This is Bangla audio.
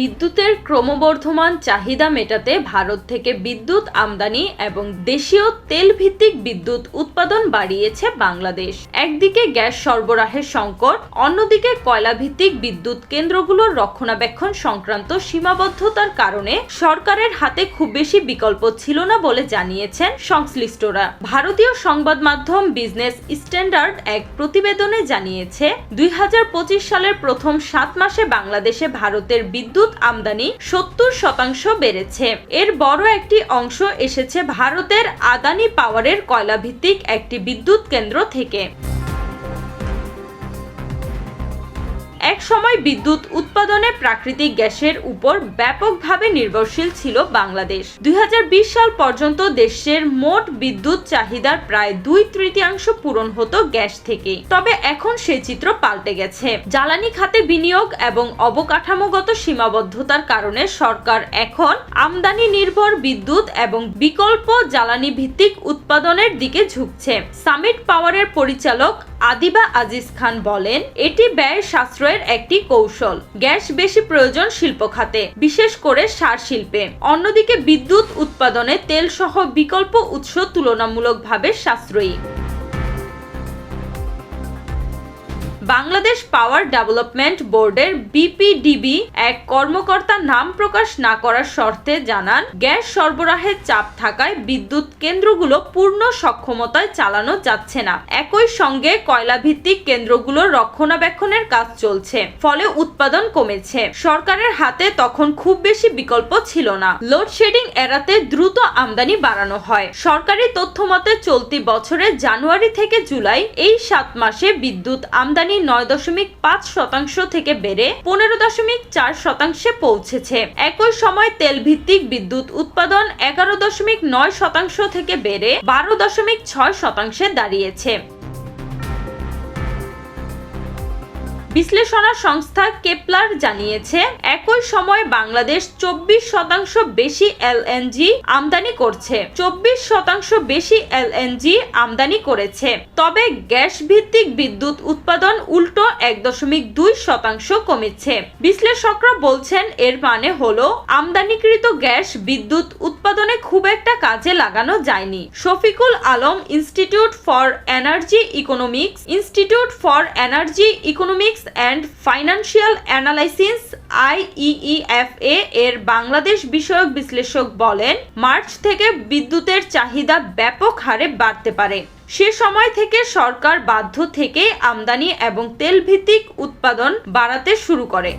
বিদ্যুতের ক্রমবর্ধমান চাহিদা মেটাতে ভারত থেকে বিদ্যুৎ আমদানি এবং দেশীয় তেল ভিত্তিক বিদ্যুৎ উৎপাদন বাড়িয়েছে বাংলাদেশ। একদিকে গ্যাস সরবরাহের সংকট, অন্যদিকে কয়লা ভিত্তিক বিদ্যুৎ কেন্দ্রগুলোর রক্ষণাবেক্ষণ সংক্রান্ত সীমাবদ্ধতার কারণে সরকারের হাতে খুব বেশি বিকল্প ছিল না বলে জানিয়েছেন সংশ্লিষ্টরা। ভারতীয় সংবাদ মাধ্যম বিজনেস স্ট্যান্ডার্ড এক প্রতিবেদনে জানিয়েছে, দুই হাজার পঁচিশ সালের প্রথম সাত মাসে বাংলাদেশে ভারতের বিদ্যুৎ আমদানি সত্তর শতাংশ বেড়েছে। এর বড় একটি অংশ এসেছে ভারতের আদানি পাওয়ারের কয়লাভিত্তিক একটি বিদ্যুৎ কেন্দ্র থেকে। সময় বিদ্যুৎ উৎপাদনে প্রাকৃতিক গ্যাসের উপর ব্যাপকভাবে নির্ভরশীল ছিল বাংলাদেশ। দুই হাজার বিশ সাল পর্যন্ত দেশের মোট বিদ্যুৎ চাহিদার প্রায় দুই তৃতীয়াংশ পূরণ হতো গ্যাস থেকে। তবে এখন সে চিত্র পাল্টে গেছে। জ্বালানি খাতে বিনিয়োগ এবং অবকাঠামোগত সীমাবদ্ধতার কারণে সরকার এখন আমদানি নির্ভর বিদ্যুৎ এবং বিকল্প জ্বালানি ভিত্তিক উৎপাদনের দিকে ঝুঁকছে। সামিট পাওয়ারের পরিচালক আদিবা আজিজ খান বলেন, এটি ব্যয় সাশ্রয়ের একটি কৌশল। গ্যাস বেশি প্রয়োজন শিল্প খাতে, বিশেষ করে সার শিল্পে। অন্যদিকে বিদ্যুৎ উৎপাদনে তেল সহ বিকল্প উৎস তুলনামূলকভাবে সাশ্রয়ী। বাংলাদেশ পাওয়ার ডেভেলপমেন্ট বোর্ডের বিপিডিবি এক কর্মকর্তা নাম প্রকাশ না করার শর্তে জানান, গ্যাস সরবরাহের চাপ থাকায় বিদ্যুৎ কেন্দ্রগুলো পূর্ণ সক্ষমতায় চালানো যাচ্ছে না। একই সঙ্গে কয়লা ভিত্তিক কেন্দ্রগুলোর রক্ষণাবেক্ষণের কাজ চলছে, ফলে উৎপাদন কমেছে। সরকারের হাতে তখন খুব বেশি বিকল্প ছিল না। লোডশেডিং এড়াতে দ্রুত আমদানি বাড়ানো হয়। সরকারি তথ্য মতে চলতি বছরের জানুয়ারি থেকে জুলাই এই সাত মাসে বিদ্যুৎ আমদানি নয় দশমিক পাঁচ শতাংশ থেকে বেড়ে পনেরো দশমিক চার শতাংশে পৌঁছেছে। একই সময় তেল ভিত্তিক বিদ্যুৎ উৎপাদন এগারো দশমিক নয় শতাংশ থেকে বেড়ে বারো দশমিক ছয় শতাংশে দাঁড়িয়েছে। বিশ্লেষণা সংস্থা কেপলার জানিয়েছে, একই সময় বাংলাদেশ চব্বিশ শতাংশ বেশি এলএনজি আমদানি করছে। চব্বিশ শতাংশ বেশি এলএনজি আমদানি করেছে। তবে গ্যাস ভিত্তিক বিদ্যুৎ উৎপাদন উল্টো এক দশমিক দুই শতাংশ কমেছে। বিশ্লেষকরা বলছেন, এর মানে হলো আমদানিকৃত গ্যাস বিদ্যুৎ উৎপাদনে খুব একটা কাজে লাগানো যায়নি। Shafiqul Alam institute for energy economics, institute for energy economics and financial analysis IEEFA এর বাংলাদেশ বিষয়ক বিশ্লেষক বলেন, মার্চ থেকে বিদ্যুতের চাহিদা ব্যাপক হারে বাড়তে পারে। সে সময় থেকে সরকার বাধ্য থেকে আমদানি এবং তেলভিত্তিক উৎপাদন বাড়াতে শুরু করে।